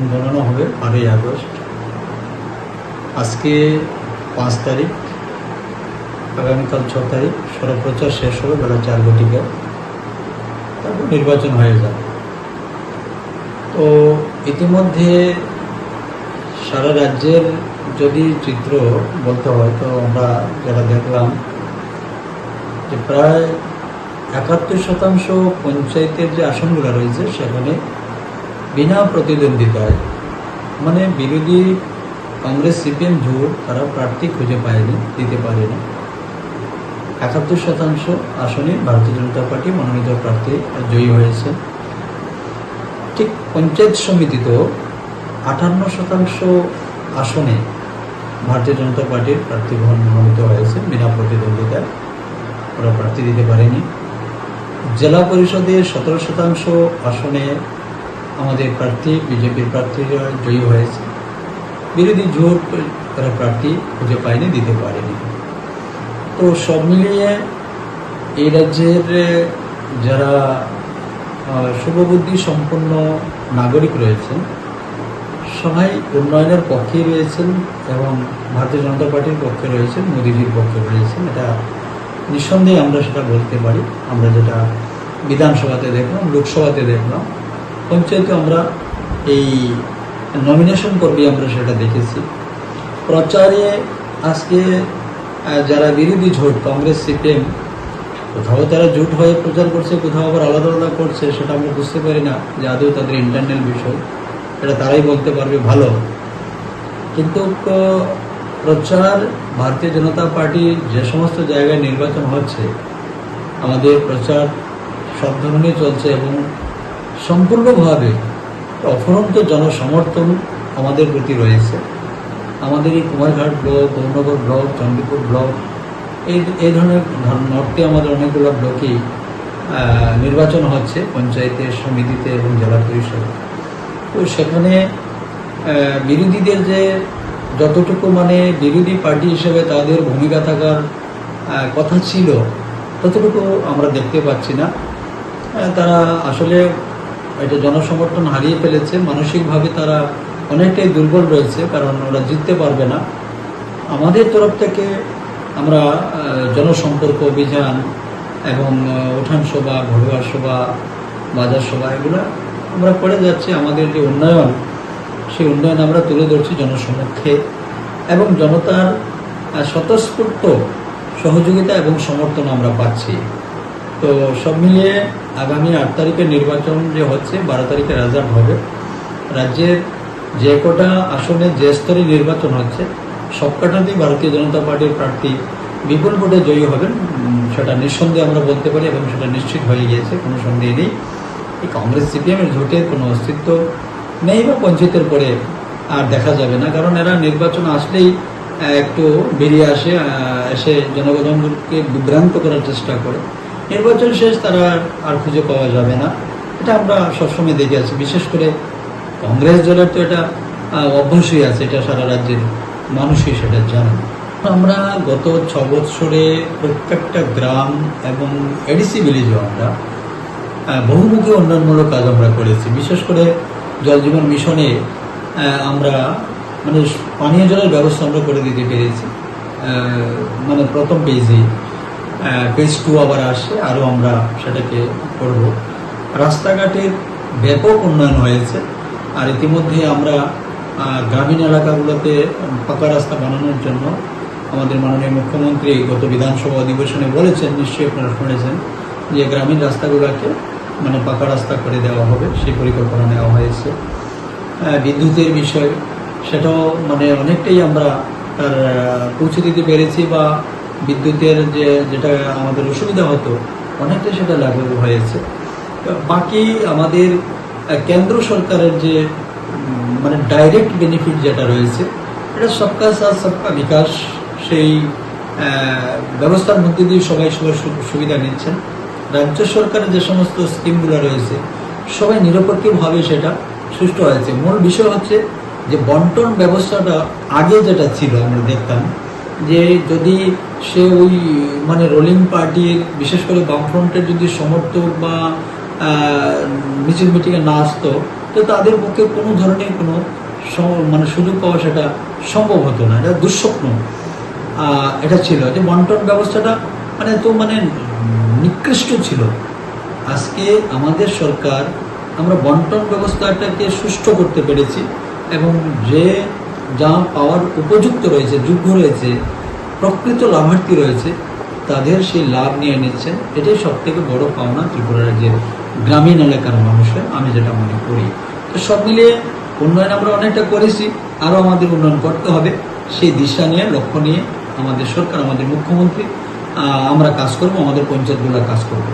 আহ্বান জানানো হবে বারোই আগস্ট। আজকে পাঁচ তারিখ, আগামীকাল ছ তারিখ সরপ্রচার শেষ হবে বেলা চার ঘটিকা। তারপর নির্বাচন হয়ে যাবে। তো ইতিমধ্যে সারা রাজ্যের যদি চিত্র বলতে হয়, তো আমরা যারা দেখলাম যে প্রায় একাত্তর শতাংশ পঞ্চায়েতের যে আসনগুলো রয়েছে, সেখানে বিনা প্রতিদ্বন্দ্বিতায়। মানে বিরোধী কংগ্রেস, সিপিএম জোট তারা প্রার্থী খুঁজে পায়নি, দিতে পারেনি। একাত্তর শতাংশ আসনে ভারতীয় জনতা পার্টি মনোনীত প্রার্থী জয়ী হয়েছে। ঠিক পঞ্চায়েত সমিতিতেও আটান্ন শতাংশ আসনে ভারতীয় জনতা পার্টির প্রার্থী মনোনীত হয়েছে, বিনা প্রতিদ্বন্দ্বিতায়। ওরা প্রার্থী দিতে পারেনি। জেলা পরিষদে সতেরো শতাংশ আসনে আমাদের প্রার্থী, বিজেপির প্রার্থীরা জয়ী হয়েছে, বিরোধী জোট তারা প্রার্থী খুঁজে পায়নি, দিতে পারেনি। তো সব মিলিয়ে এই রাজ্যের যারা শুভবুদ্ধি সম্পন্ন নাগরিক রয়েছেন, সবাই উন্নয়নের পক্ষেই রয়েছেন এবং ভারতীয় জনতা পার্টির পক্ষে রয়েছেন, মোদিজির পক্ষে রয়েছেন। এটা নিঃসন্দেহে আমরা সেটা বলতে পারি। আমরা যেটা বিধানসভাতে দেখলাম, লোকসভাতে দেখলাম পঞ্চায়েতে আমরা এই নমিনেশন পর্বে আমরা সেটা দেখেছি। প্রচারে আজকে যারা বিরোধী জোট, কংগ্রেস, সিপিএম, কোথাও তারা জোট হয়ে প্রচার করছে, কোথাও আবার আলাদা আলাদা করছে, সেটা আমরা বুঝতে পারি না যে আদৌ তাদের ইন্টারনাল বিষয়। এটা তারাই বলতে পারবে ভালো। কিন্তু প্রচার, ভারতীয় জনতা পার্টি যে সমস্ত জায়গায় নির্বাচন হচ্ছে, আমাদের প্রচার সব ধরনের চলছে এবং সম্পূর্ণভাবে অফরন্ত জনসমর্থন আমাদের প্রতি রয়েছে। আমাদের এই Kumarghat block, Gournagar block Chandipur block, এই এই ধরনের ধর- নর্থে আমাদের অনেকগুলো ব্লকেই নির্বাচন হচ্ছে পঞ্চায়েতে সমিতিতে এবং জেলা পরিষদে। তো সেখানে বিরোধীদের যে যতটুকু মানে বিরোধী পার্টি হিসেবে তাদের ভূমিকা থাকার কথা ছিল, ততটুকু আমরা দেখতে পাচ্ছি না। তারা আসলে এটা জনসমর্থন হারিয়ে ফেলেছে। মানসিকভাবে তারা অনেকটাই দুর্বল রয়েছে, কারণ ওরা জিততে পারবে না। আমাদের তরফ থেকে আমরা জনসম্পর্ক অভিযান এবং উঠান সভা, ঘরোয়া সভা, বাজার সভা, এগুলো আমরা করে যাচ্ছি। আমাদের যে উন্নয়ন, সেই উন্নয়ন আমরা তুলে ধরছি জনসমক্ষে। এবং জনতার স্বতঃস্ফূর্ত সহযোগিতা এবং সমর্থন আমরা পাচ্ছি। তো সব মিলিয়ে আগামী আট তারিখের নির্বাচন যে হচ্ছে, বারো তারিখে রেজাল্ট হবে। রাজ্যের যে কটা আসনে যে স্তরে নির্বাচন হচ্ছে, সবকটাতেই ভারতীয় জনতা পার্টির প্রার্থী বিপুল ভোটে জয়ী হবেন। সেটা নিঃসন্দেহে আমরা বলতে পারি এবং সেটা নিশ্চিত হয়ে গিয়েছে, কোনো সন্দেহ নেই। এই কংগ্রেস, সিপিএমের জোটের কোনো অস্তিত্ব নেই বা পঞ্চায়েতের পরে আর দেখা যাবে না, কারণ এরা নির্বাচন আসলেই একটু বেরিয়ে আসে এসে জনগণকে বিভ্রান্ত করার চেষ্টা করে। নির্বাচন শেষ তারা আর- খুঁজে পাওয়া যাবে না। এটা আমরা সবসময় দেখে আছি বিশেষ করে কংগ্রেস দলের তো এটা অভ্যাসই আছে, এটা সারা রাজ্যের মানুষই সেটা জানে। আমরা গত ছ বছরে প্রত্যেকটা গ্রাম এবং এডিসি ভিলেজেও আমরা বহুমুখী উন্নয়নমূলক কাজ আমরা করেছি। বিশেষ করে জল জীবন মিশনে আমরা মানে পানীয় জলের ব্যবস্থা আমরা করে দিতে পেরেছি। মানে প্রথম পেজে পেজ টু আবার আসে, আরও আমরা সেটাকে করব। রাস্তাঘাটের ব্যাপক উন্নয়ন হয়েছে, আর ইতিমধ্যে আমরা গ্রামীণ এলাকাগুলোতে পাকা রাস্তা বানানোর জন্য আমাদের মাননীয় মুখ্যমন্ত্রী গত বিধানসভা অধিবেশনে বলেছেন, নিশ্চয়ই আপনারা শুনেছেন, যে গ্রামীণ রাস্তাগুলোকে মানে পাকা রাস্তা করে দেওয়া হবে, সেই পরিকল্পনা নেওয়া হয়েছে। বিদ্যুতের বিষয়, সেটাও মানে অনেকটাই আমরা তার পৌঁছে দিতে পেরেছি বা বিদ্যুতের যে, যেটা আমাদের অসুবিধা হতো অনেকটাই সেটা লাঘব হয়েছে। বাকি আমাদের কেন্দ্র সরকারের যে মানে ডাইরেক্ট বেনিফিট যেটা রয়েছে, এটা সবকা সাথ সবকা বিকাশ, সেই ব্যবস্থার মধ্যে দিয়ে সবাই সবাই সুবিধা নিচ্ছেন। রাজ্য সরকারের যে সমস্ত স্কিমগুলো রয়েছে, সবাই নিরপেক্ষভাবে সেটা সুষ্ঠু হয়েছে। মূল বিষয় হচ্ছে যে বন্টন ব্যবস্থাটা আগে যেটা ছিল, আমরা দেখতাম যে যদি সে ওই মানে রোলিং পার্টির বিশেষ করে বামফ্রন্টের যদি সমর্থক বা মিছিল মিটিংয়ে না আসতো, তো তাদের পক্ষে কোনো ধরনের কোনো মানে সুযোগ পাওয়া সেটা সম্ভব হতো না। এটা দুঃস্বপ্ন। এটা ছিল যে বন্টন ব্যবস্থাটা মানে তো মানে নিকৃষ্ট ছিল। আজকে আমাদের সরকার, আমরা বন্টন ব্যবস্থাটাকে সুষ্ঠু করতে পেরেছি এবং যে যা পাওয়ার উপযুক্ত রয়েছে, যোগ্য রয়েছে, প্রকৃত লাভার্থী রয়েছে, তাদের সেই লাভ নিয়ে নিচ্ছেন এটাই সব থেকে বড় পাওনা ত্রিপুরা রাজ্যের গ্রামীণ এলাকার মানুষের, আমি যেটা মনে করি। তো সব মিলিয়ে উন্নয়ন আমরা অনেকটা করেছি, আরও আমাদের উন্নয়ন করতে হবে। সেই দিশা নিয়ে, লক্ষ্য নিয়ে আমাদের সরকার, আমাদের মুখ্যমন্ত্রী আমরা কাজ করব, আমাদের পঞ্চায়েতগুলো কাজ করব।